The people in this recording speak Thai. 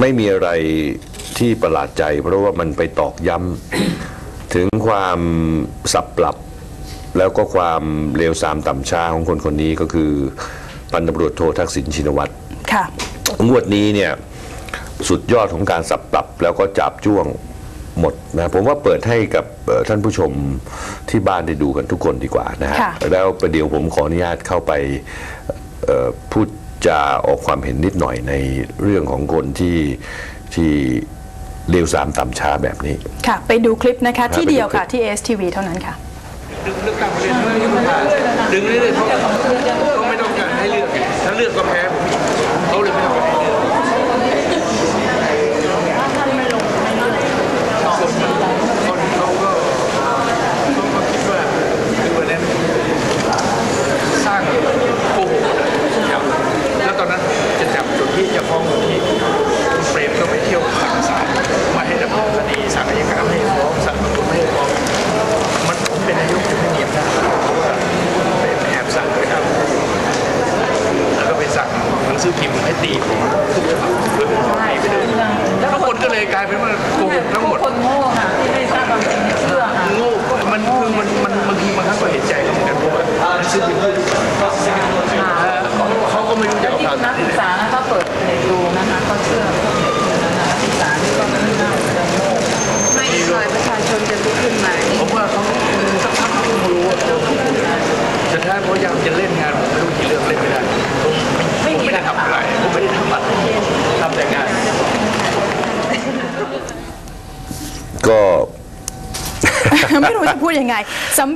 ไม่มีอะไรที่ประหลาดใจ เพราะว่ามันไปตอกย้ำถึงความสับปรับ แล้วก็ความเลวทรามต่ำช้าของคนคนนี้ก็คือพันตำรวจโททักษิณชินวัตรค่ะงวดนี้เนี่ยสุดยอดของการสับปรับแล้วก็จับจ้วงหมดนะผมว่าเปิดให้กับเอ่อท่านผู้ชมที่บ้านได้ดูกันทุกคนดีกว่านะฮะค่ะแล้วประเดี๋ยวผมขออนุญาตเข้าไปเอ่อพูด จาออกความเห็นนิดหน่อยในเรื่องของคนที่ที่เลวทรามต่ำช้าแบบนี้ ค่ะ ไปดูคลิปนะคะที่ไปดูเดียวค่ะคลิปที่ ASTV เท่านั้นค่ะ ดึงเลือกตั้งประเด็นเรื่องยุบสภาดึงเรื่อยๆเพราะเขาไม่ต้องการให้เลือกไงถ้าเลือกก็แพ้ผมอีกเขาเลยไม่ต้องการให้เลือกคนคนเขาก็เขาก็คิดว่าคือวันนั้นสร้างโอ้โหจับแล้วตอนนั้นจะจับจุดที่จะฟ้องคน ที่คุณเปรมก็ไปเที่ยวสั่งศาลมาให้ดำเนินคดีสั่งอัยการให้ฟ้องสั่งตำรวจไม่ให้ฟ้องมันผมเป็นนายกจะไม่มีอำนาจเพราะว่าเป็นแอบสั่งไปครับแล้วก็ไปสั่งหนังสือพิมพ์ให้ตีผมทุกฉบับเพื่อให้ไปเลยแล้วคนก็เลยกลายเป็นว่าโกหกทั้งหมดคนโง่ค่ะที่ไม่ทราบความจริงเชื่อค่ะโง่มันคือมันมันบางทีบางครั้งก็เห็นใจเขาเหมือนกันเพราะว่าหนังสือพิมพ์เขาเขาก็ไม่รู้จะเอาความนักที่ศึกษานะถ้าเปิดเพจดูนะคะก็เชื่อพวกเด็กนะคะนักศึกษานี่ก็ไม่น่าจะโง่ ไม่เคยประชาชนจะลุกขึ้นมา ผมว่าเขาสักพักเขาคงรู้ว่าจะท้ายเพราะยังจะเล่นงานผมไม่รู้กี่เรื่องเล่นไม่ได้ผมผมไม่ได้ทำอะไรผมไม่ได้ทำอะไรทำแต่งาน ก็ ไม่รู้จะพูดยังไงสำ